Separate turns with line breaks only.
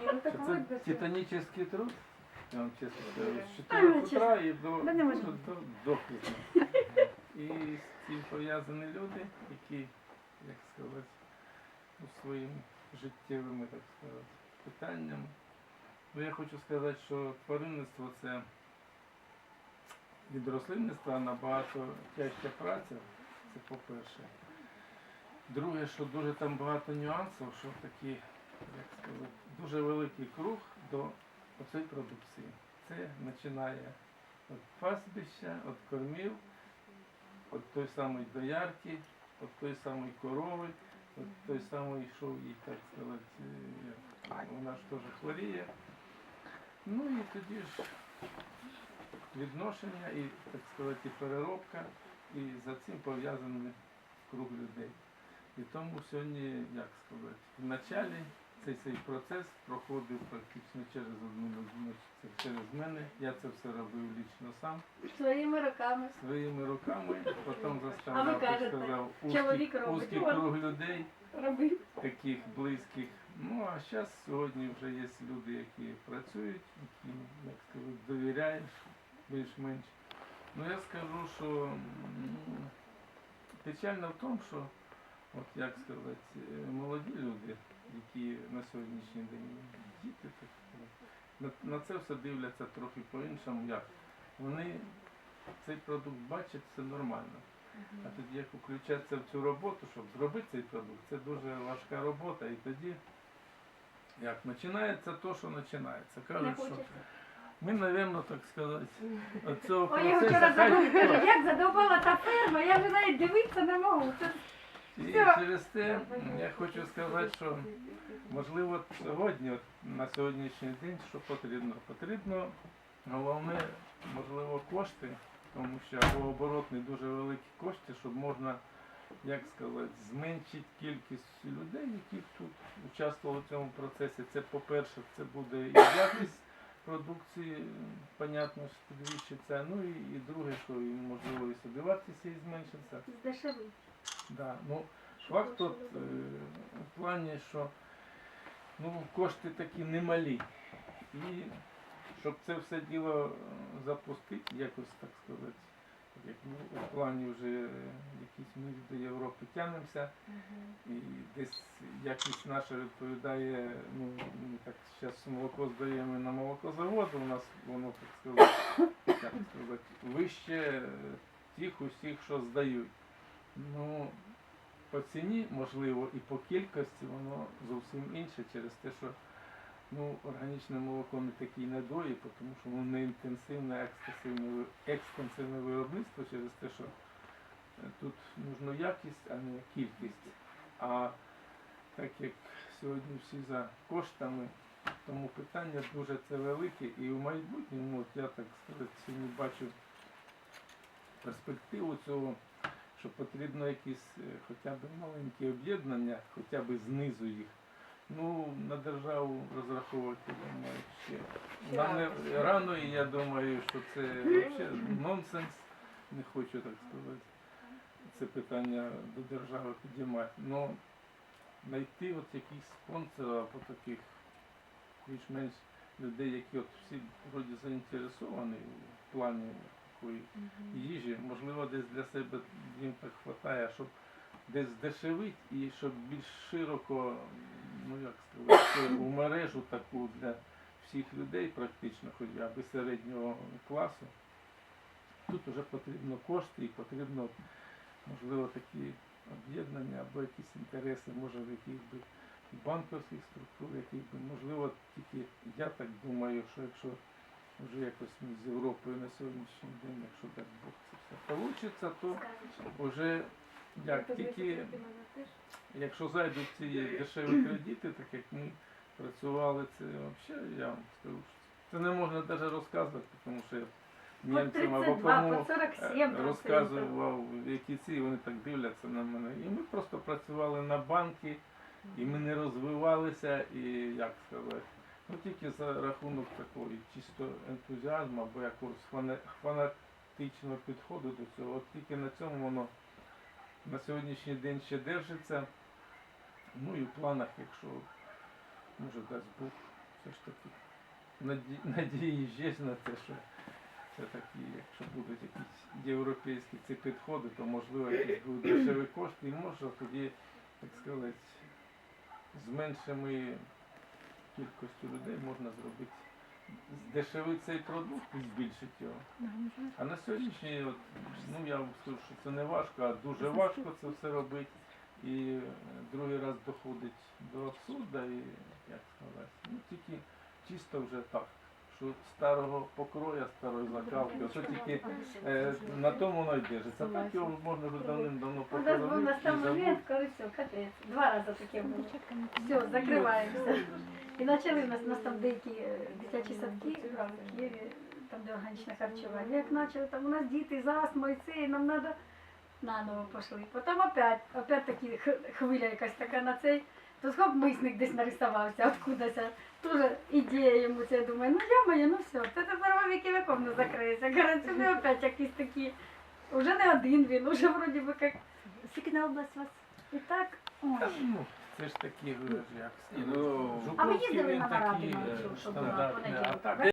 Ні, ну
Це титанічний труд, я вам чесно скажу, з
А,
4
ну,
утра і до, до, до, до пізно. І з цим пов'язані люди, які, як сказати, своїми життєвими, так сказати, питаннями. Ну, я хочу сказати, що тваринництво це від рослинництва набагато тяжча праця, це по-перше. Друге, що дуже там багато нюансів, що такі, дуже великий круг до оцеї продукції. Це починає від пастбища, від кормів, від той самої доярки, від той самої корови, від той самої, що їй, так сказати, вона ж теж хворіє. Ну і тоді ж відношення і, так сказати, переробка, і за цим пов'язаний круг людей. І тому сьогодні, як сказати, в началі цей, цей процес проходив практично через одну людину, через мене. Я це все робив лічно сам,
Своїми руками.
своїми руками, потім заставляв, сказав, узкий, узкий круг людей,
Робив.
таких близьких. Ну а зараз сьогодні вже є люди, які працюють, які, як сказати, довіряєш більш-менш. Ну я скажу, що м, печально в тому, що от як сказати, е, молоді люди, які на сьогоднішній день діти, так на, на це все дивляться трохи по-іншому. Як? Вони цей продукт бачать, це нормально. А тоді як включатися в цю роботу, щоб зробити цей продукт, це дуже важка робота. І тоді, як починається то, що починається. Кажуть, що ми, напевно, так сказати, від цього
Ой, я вчора
хай
як задовбала та ферма, я вже навіть дивитися не можу.
І через те я хочу сказати, що можливо сьогодні, от, на сьогоднішній день, що потрібно? Потрібно головне, можливо, кошти, тому що або оборотні дуже великі кошти, щоб можна, як сказати, зменшити кількість людей, які тут участвували в цьому процесі. Це, по-перше, це буде і якість продукції, понятно, що підвищиться. Ну і, і друге, що можливо і собівартість її зменшиться.
здешевий.
Да, ну, факт тут е, в плані, що ну, кошти такі немалі. І щоб це все діло е, запустити, якось так сказати, як ми у плані вже якісь ми до Європи тягнемося, і десь якість наша відповідає, ну, ми так зараз молоко здаємо на молокозавод, у нас воно, так сказати, як сказати, вище тих усіх, що здають. Ну, по ціні, можливо, і по кількості воно зовсім інше через те, що ну, органічне молоко не такий надої, тому що воно не інтенсивне, екстенсивне, екстенсивне виробництво через те, що е, тут нужна якість, а не кількість. А так як сьогодні всі за коштами, тому питання дуже це велике. І в майбутньому, от я так сказати, сьогодні бачу перспективу цього що потрібно якісь е, хоча б маленькі об'єднання, хоча б знизу їх. Ну, на державу розраховувати, думаю, ще рано, рано, і я думаю, що це взагалі нонсенс. Не хочу так сказати. Це питання до держави підіймати. Но знайти от якісь спонсора або таких більш-менш людей, які от всі вроді заінтересовані в плані такої їжі, можливо, десь для себе їм так вистачає, щоб десь здешевити і щоб більш широко, ну як сказати, у мережу таку для всіх людей, практично, хоча б середнього класу. Тут вже потрібно кошти і потрібно, можливо, такі об'єднання або якісь інтереси, може в яких би банківських структур, яких би, можливо, тільки я так думаю, що якщо вже якось ми з Європою на сьогоднішній день, якщо так Бог це все вийде, то вже як тільки, якщо зайдуть ці дешеві кредити, так як ми працювали, це взагалі, я вам скажу, що це не можна навіть розказувати, тому що я німцям або
32,
кому е,
47
розказував, які ці, вони так дивляться на мене. І ми просто працювали на банки, і ми не розвивалися, і як сказати, ну тільки за рахунок такої чисто ентузіазму або якогось фанатичного підходу до цього. От тільки на цьому воно на сьогоднішній день ще держиться. Ну і в планах, якщо може дасть Бог, все ж таки. Наді... Надії є на те, що це такі, якщо будуть якісь європейські ці підходи, то можливо якісь будуть дешеві кошти, і може тоді, так сказати, з меншими кількістю людей можна зробити. Здешевити цей продукт і збільшити його. А на сьогоднішній, от, ну я вам скажу, що це не важко, а дуже важко це все робити. І е, другий раз доходить до абсурда і як сказати, ну тільки чисто вже так, що старого покроя, старої закалки, ото тільки е, на тому воно й держиться. А так його можна вже давним-давно
У нас був
і забути.
момент, коли все, капець. Два рази таке було. Все, закриваємося. І почали в нас, у нас там деякі е, дитячі садки в Києві, там де органічне харчування. Як почали, там у нас діти з астмою, це, і нам треба наново пішли. Потім опять, опять такі хвиля якась така на цей. То хоп, мисник десь нарисувався, откудася. Тоже ідея йому це, я думаю, ну я моє, ну все, це тепер веков не закриється. Каже, сюди опять якісь такі. Уже не один він, уже вроді би як. Скільки на область вас? І так, ой.
Ну, це ж такі, як
ну,
А
Жуковський
їздили на нараду
такий
на цю, що була
стандартний,